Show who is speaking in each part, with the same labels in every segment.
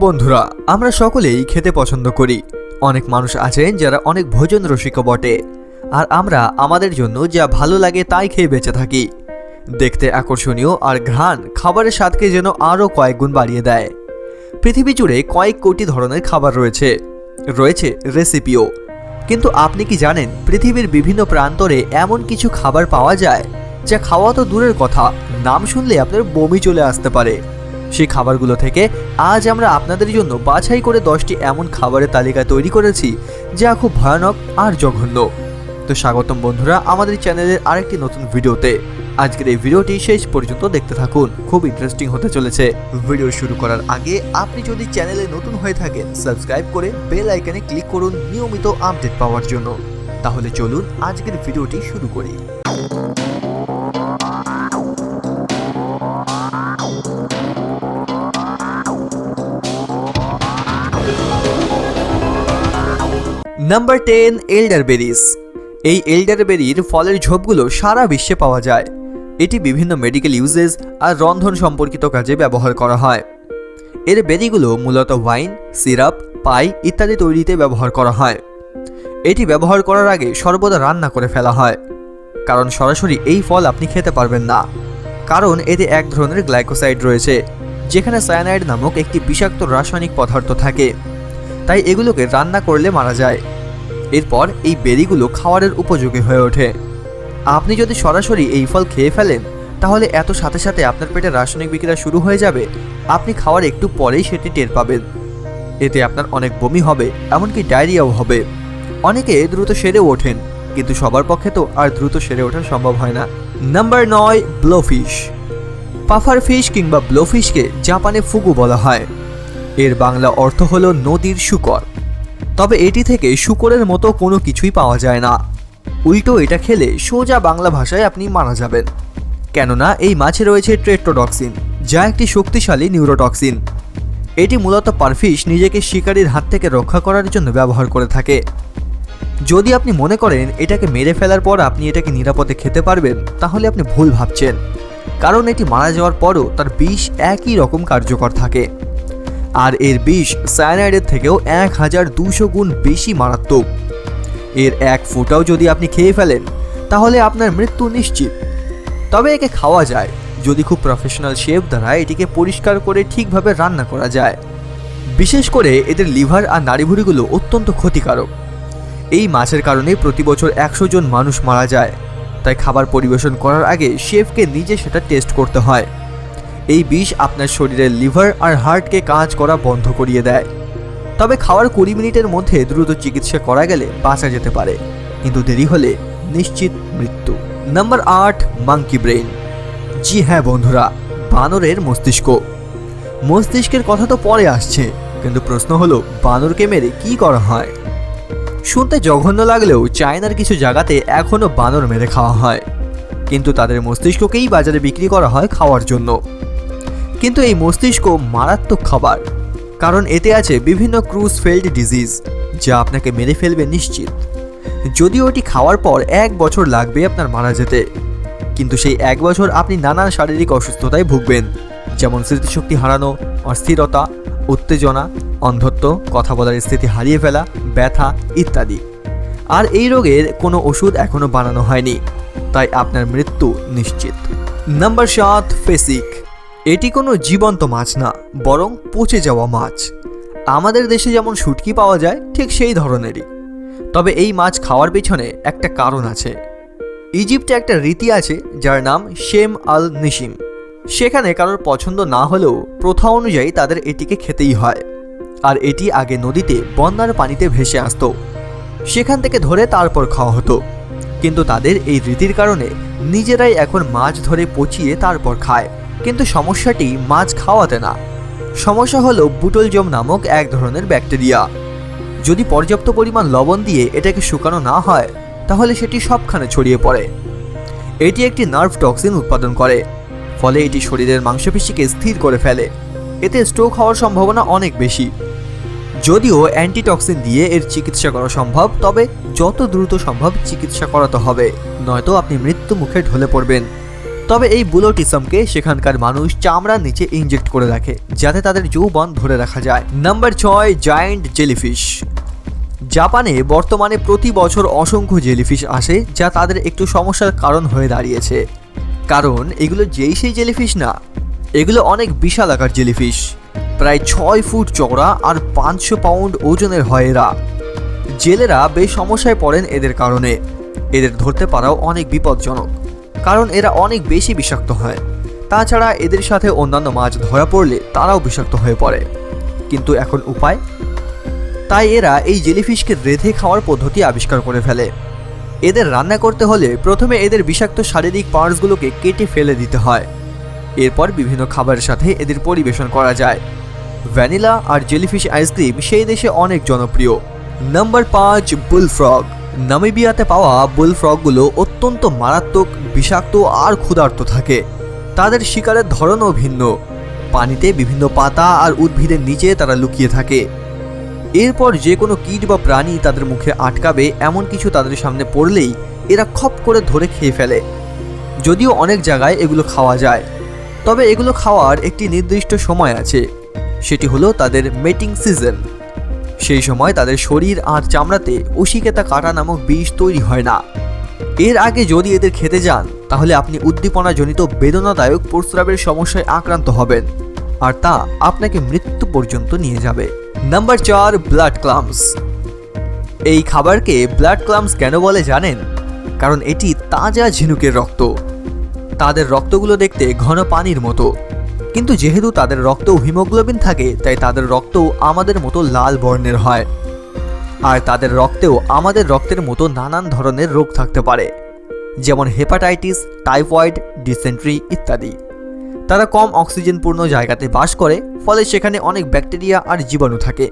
Speaker 1: বন্ধুরা, আমরা সকলেই খেতে পছন্দ করি। অনেক মানুষ আছেন যারা অনেক ভোজন রসিকও বটে। আর আমরা আমাদের জন্য যা ভালো লাগে তাই খেয়ে বেঁচে থাকি। দেখতে আকর্ষণীয় আর ঘ্রাণ খাবারের স্বাদকে যেন আরও কয়েক গুণ বাড়িয়ে দেয়। পৃথিবী জুড়ে কয়েক কোটি ধরনের খাবার রয়েছে। রয়েছে রেসিপিও। কিন্তু আপনি কি জানেন পৃথিবীর বিভিন্ন প্রান্তরে এমন কিছু খাবার পাওয়া যায়, যা খাওয়া তো দূরের কথা, নাম শুনলে আপনার বমি চলে আসতে পারে। সেই খাবারগুলো থেকে আজ আমরা আপনাদের জন্য বাছাই করে দশটি এমন খাবারের তালিকা তৈরি করেছি যা খুব ভয়ানক আর জঘন্য। তো স্বাগতম বন্ধুরা আমাদের চ্যানেলের আরেকটি নতুন ভিডিওতে। আজকের এই ভিডিওটি শেষ পর্যন্ত দেখতে থাকুন। খুব ইন্টারেস্টিং হতে চলেছে। ভিডিও শুরু করার আগে আপনি যদি চ্যানেলে নতুন হয়ে থাকেন সাবস্ক্রাইব করে বেল আইকনে ক্লিক করুন নিয়মিত আপডেট পাওয়ার জন্য। তাহলে চলুন আজকের ভিডিওটি শুরু করি। নাম্বার টেন এল্ডারবেরিজ এই এল্ডারবেরির ফলের ঝোপগুলো সারা বিশ্বে পাওয়া যায়। এটি বিভিন্ন মেডিকেল ইউজেস আর রন্ধন সম্পর্কিত কাজে ব্যবহার করা হয়। এর বেরিগুলো মূলত ওয়াইন সিরাপ পাই ইত্যাদি তৈরিতে ব্যবহার করা হয়। এটি ব্যবহার করার আগে সর্বদা রান্না করে ফেলা হয়। কারণ সরাসরি এই ফল আপনি খেতে পারবেন না। কারণ এতে এক ধরনের গ্লাইকোসাইড রয়েছে, যেখানে সায়ানাইড নামক একটি বিষাক্ত রাসায়নিক পদার্থ থাকে। তাই এগুলোকে রান্না করলে মারা যায়। এরপর এই বেরিগুলো খাওয়ারের উপযোগী হয়ে ওঠে। আপনি যদি সরাসরি এই ফল খেয়ে ফেলেন, তাহলে এত সাথে সাথে আপনার পেটে রাসায়নিক বিক্রিয়া শুরু হয়ে যাবে। আপনি খাওয়ার একটু পরেই সেটি টের পাবেন। এতে আপনার অনেক বমি হবে, এমনকি ডায়রিয়াও হবে। অনেকে দ্রুত সেরে ওঠেন, কিন্তু সবার পক্ষে তো আর দ্রুত সেরে ওঠা সম্ভব হয় না। নাম্বার নয়, ব্লোফিশ। পাফার ফিশ কিংবা ব্লোফিশকে জাপানে ফুগু বলা হয়। এর বাংলা অর্থ হলো নদীর শুকর। তবে এটি থেকে শুকরের মতো কোনো কিছুই পাওয়া যায় না। উল্টো এটা খেলে সোজা বাংলা ভাষায় আপনি মারা যাবেন। কেননা এই মাছে রয়েছে ট্রেট্রোডক্সিন যা একটি শক্তিশালী নিউরোটক্সিন। এটি মূলত পারফিশ নিজেকে শিকারীর হাত থেকে রক্ষা করার জন্য ব্যবহার করে থাকে। যদি আপনি মনে করেন এটাকে মেরে ফেলার পর আপনি এটাকে নিরাপদে খেতে পারবেন, তাহলে আপনি ভুল ভাবছেন। কারণ এটি মারা যাওয়ার পরও তার বিষ একই রকম কার্যকর থাকে। আর এর বিষ সায়ানাইডের থেকেও এক হাজার দুশো গুণ বেশি মারাত্মক। এর এক ফোঁটাও যদি আপনি খেয়ে ফেলেন, তাহলে আপনার মৃত্যু নিশ্চিত। তবে একে খাওয়া যায়। যদি খুব প্রফেশনাল শেফ দ্বারা এটিকে পরিষ্কার করে ঠিকভাবে রান্না করা যায়। বিশেষ করে এদের লিভার আর নাড়িভুড়িগুলো অত্যন্ত ক্ষতিকারক। এই মাছের কারণে প্রতি বছর একশো জন মানুষ মারা যায়। তাই খাবার পরিবেশন করার আগে শেফকে নিজে সেটা টেস্ট করতে হয়। এই বিষ আপনার শরীরের লিভার আর হার্টকে কাজ করা বন্ধ করিয়ে দেয়। তবে খাওয়ার কুড়ি মিনিটের মধ্যে দ্রুত চিকিৎসা করা গেলে বাঁচা যেতে পারে। কিন্তু দেরি হলে নিশ্চিত মৃত্যু। নাম্বার আট, মাঙ্কি ব্রেন জি হ্যাঁ বন্ধুরা, বানরের মস্তিষ্ক। মস্তিষ্কের কথা তো পরে আসছে, কিন্তু প্রশ্ন হলো, বানরকে মেরে কি করা হয়? শুনতে জঘন্য লাগলেও চায়নার কিছু জায়গাতে এখনও বানর মেরে খাওয়া হয়। কিন্তু তাদের মস্তিষ্ককেই বাজারে বিক্রি করা হয় খাওয়ার জন্য। কিন্তু এই মস্তিষ্ক মারাত্মক খাবার। কারণ এতে আছে বিভিন্ন ক্রুজ ফেল্ড ডিজিজ যা আপনাকে মেরে ফেলবে নিশ্চিত। যদিও এটি খাওয়ার পর এক বছর লাগবে আপনার মারা যেতে। কিন্তু সেই এক বছর আপনি নানান শারীরিক অসুস্থতায় ভুগবেন, যেমন স্মৃতিশক্তি হারানো, অস্থিরতা, উত্তেজনা, অন্ধত্ব, কথা বলার স্থিতি হারিয়ে ফেলা, ব্যথা ইত্যাদি। আর এই রোগের কোনো ওষুধ এখনও বানানো হয়নি, তাই আপনার মৃত্যু নিশ্চিত। নাম্বার সাত, ফেসিক। এটি কোনো জীবন্ত মাছ না, বরং পচে যাওয়া মাছ। আমাদের দেশে যেমন শুটকি পাওয়া যায়, ঠিক সেই ধরনেরই। তবে এই মাছ খাওয়ার পেছনে একটা কারণ আছে। ইজিপ্টে একটা রীতি আছে, যার নাম শেম আল নিশিম সেখানে কারোর পছন্দ না হলেও প্রথা অনুযায়ী তাদের এটিকে খেতেই হয়। আর এটি আগে নদীতে, বন্যার পানিতে ভেসে আসতো। সেখান থেকে ধরে তারপর খাওয়া হতো। কিন্তু তাদের এই রীতির কারণে নিজেরাই এখন মাছ ধরে পচিয়ে তারপর খায়। কিন্তু সমস্যাটি মাছ খাওয়াতে না। সমস্যা হলো বুটলজম নামক এক ধরনের ব্যাকটেরিয়া। যদি পর্যাপ্ত পরিমাণ লবণ দিয়ে এটাকে শুকানো না হয়, তাহলে সেটি সবখানে ছড়িয়ে পড়ে। এটি একটি নার্ভ টক্সিন উৎপাদন করে, ফলে এটি শরীরের মাংসপেশিকে স্থির করে ফেলে। এতে স্ট্রোক হওয়ার সম্ভাবনা অনেক বেশি। যদিও অ্যান্টিটক্সিন দিয়ে এর চিকিৎসা করা সম্ভব, তবে যত দ্রুত সম্ভব চিকিৎসা করাতে হবে, নয়তো আপনি মৃত্যু মুখে ঢলে পড়বেন। তবে এই বুলোটিসমকে সেখানকার মানুষ চামড়ার নিচে ইনজেক্ট করে রাখে, যাতে তাদের যৌবন ধরে রাখা যায়। নাম্বার ছয়, জায়ান্ট জেলিফিশ। জাপানে বর্তমানে প্রতি বছর অসংখ্য জেলিফিশ আসে, যা তাদের একটু সমস্যার কারণ হয়ে দাঁড়িয়েছে। কারণ এগুলো যেই সেই জেলিফিশ না, এগুলো অনেক বিশাল আকার জেলিফিশ। প্রায় ছয় ফুট চওড়া আর পাঁচশো পাউন্ড ওজনের হয় এরা। জেলেরা বেশ সমস্যায় পড়েন এদের কারণে। এদের ধরতে পারাও অনেক বিপজ্জনক। কারণ এরা অনেক বেশি বিষাক্ত হয়। তাছাড়া এদের সাথে অন্যান্য মাছ ধরা পড়লে তারাও বিষাক্ত হয়ে পড়ে। কিন্তু এখন উপায়? তাই এরা এই জেলিফিশকে রেধে খাওয়ার পদ্ধতি আবিষ্কার করে ফেলে। এদের রান্না করতে হলে প্রথমে এদের বিষাক্ত শারীরিক পার্টসগুলোকে কেটে ফেলে দিতে হয়। এরপর বিভিন্ন খাবারের সাথে এদের পরিবেশন করা যায়। ভ্যানিলা আর জেলিফিশ আইসক্রিম সেই দেশে অনেক জনপ্রিয়। নাম্বার পাঁচ বুল বুলফ্রগ। নামিবিয়াতে পাওয়া বুল বুলফ্রগগুলো অত্যন্ত মারাত্মক বিষাক্ত আর ক্ষুধার্ত থাকে। তাদের শিকারের ধরনও ভিন্ন। পানিতে বিভিন্ন পাতা আর উদ্ভিদের নিচে তারা লুকিয়ে থাকে। এরপর যে কোনো কীট বা প্রাণী তাদের মুখে আটকাবে, এমন কিছু তাদের সামনে পড়লেই এরা খপ করে ধরে খেয়ে ফেলে। যদিও অনেক জায়গায় এগুলো খাওয়া যায়। তবে এগুলো খাওয়ার একটি নির্দিষ্ট সময় আছে। সেটি হলো তাদের মেটিং সিজন সেই সময় তাদের শরীর আর চামড়াতে অশিকেতা কাটা নামক বিষ তৈরি হয় না। এর আগে যদি এদের খেতে যান, তাহলে আপনি উদ্দীপনাজনিত বেদনাদায়ক প্রস্রাবের সমস্যায় আক্রান্ত হবেন। আর তা আপনাকে মৃত্যু পর্যন্ত নিয়ে যাবে। নাম্বার চার, ব্লাড ক্লামস এই খাবারকে ব্লাড ক্লামস কেন বলে জানেন? কারণ এটি তাজা ঝিনুকের রক্ত। তাদের রক্তগুলো দেখতে ঘন পানির মতো। কিন্তু যেহেতু তাদের রক্তেও হিমোগ্লোবিন থাকে, তাই তাদের রক্তও আমাদের মতো লাল বর্ণের হয়। আর তাদের রক্তেও আমাদের রক্তের মতো নানান ধরনের রোগ থাকতে পারে, যেমন হেপাটাইটিস, টাইফয়েড, ডিসেন্ট্রি ইত্যাদি। তারা কম অক্সিজেনপূর্ণ জায়গাতে বাস করে, ফলে সেখানে অনেক ব্যাকটেরিয়া আর জীবাণু থাকে।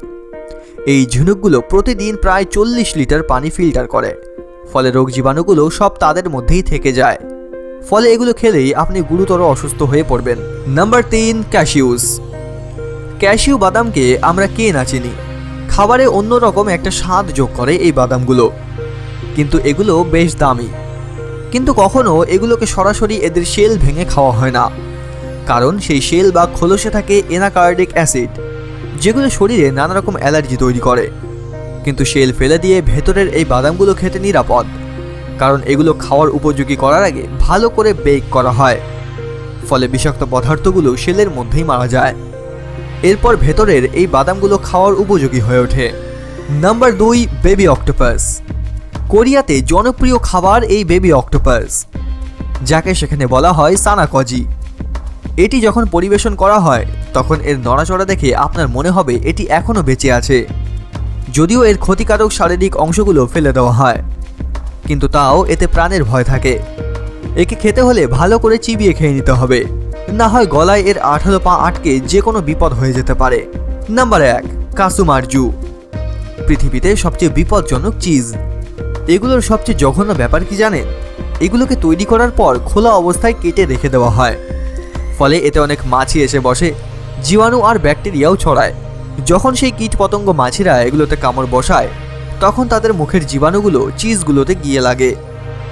Speaker 1: এই ঝিনুকগুলো প্রতিদিন প্রায় চল্লিশ লিটার পানি ফিল্টার করে, ফলে রোগ জীবাণুগুলো সব তাদের মধ্যেই থেকে যায়। ফলে এগুলো খেলেই আপনি গুরুতর অসুস্থ হয়ে পড়বেন। নাম্বার তিন, ক্যাশিউস। ক্যাশিউ বাদামকে আমরা কে না চিনি খাবারে অন্যরকম একটা স্বাদ যোগ করে এই বাদামগুলো। কিন্তু এগুলো বেশ দামি। কিন্তু কখনো এগুলোকে সরাসরি এদের শেল ভেঙে খাওয়া হয় না। কারণ সেই শেল বা খোলসে থাকে এনাকার্ডিক অ্যাসিড, যেগুলো শরীরে নানা রকম অ্যালার্জি তৈরি করে। কিন্তু শেল ফেলে দিয়ে ভেতরের এই বাদামগুলো খেতে নিরাপদ, কারণ এগুলো খাওয়ার উপযোগী করার আগে ভালো করে বেক করা হয়। ফলে বিষাক্ত পদার্থগুলো শেলের মধ্যেই মারা যায়। এরপর ভেতরের এই বাদামগুলো খাওয়ার উপযোগী হয়ে ওঠে। নাম্বার দুই, বেবি অক্টোপাস। কোরিয়াতে জনপ্রিয় খাবার এই বেবি অক্টোপাস, যাকে সেখানে বলা হয় সানাকজি। এটি যখন পরিবেশন করা হয়, তখন এর নড়াচড়া দেখে আপনার মনে হবে এটি এখনও বেঁচে আছে। যদিও এর ক্ষতিকারক শারীরিক অংশগুলো ফেলে দেওয়া হয়, কিন্তু তাও এতে প্রাণের ভয় থাকে। একে খেতে হলে ভালো করে চিবিয়ে খেয়ে নিতে হবে। না হয় গলায় এর আঠালো পা আটকে যে কোনো বিপদ হয়ে যেতে পারে। নাম্বার এক, কাসুমারজু। পৃথিবীতে সবচেয়ে বিপজ্জনক চিজ। এগুলোর সবচেয়ে জঘন্য ব্যাপার কি জানেন? এগুলোকে তৈরি করার পর খোলা অবস্থায় কেটে রেখে দেওয়া হয়। ফলে এতে অনেক মাছি এসে বসে, জীবাণু আর ব্যাকটেরিয়াও ছড়ায়। যখন সেই কীট পতঙ্গ মাছিরা এগুলোতে কামড় বসায়, তখন তাদের মুখের জীবাণুগুলো চিজগুলোতে গিয়ে লাগে।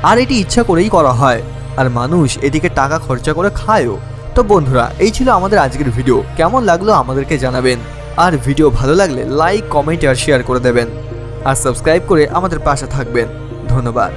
Speaker 1: আর এটি ইচ্ছা করেই করা হয়। আর মানুষ এদিকে টাকা খরচা করে খায়ও। তো বন্ধুরা, এই ছিল আমাদের আজকের ভিডিও। কেমন লাগল আমাদেরকে জানাবেন। আর ভিডিও ভালো লাগলে লাইক, কমেন্ট আর শেয়ার করে দেবেন। আর সাবস্ক্রাইব করে আমাদের পাশে থাকবেন। ধন্যবাদ।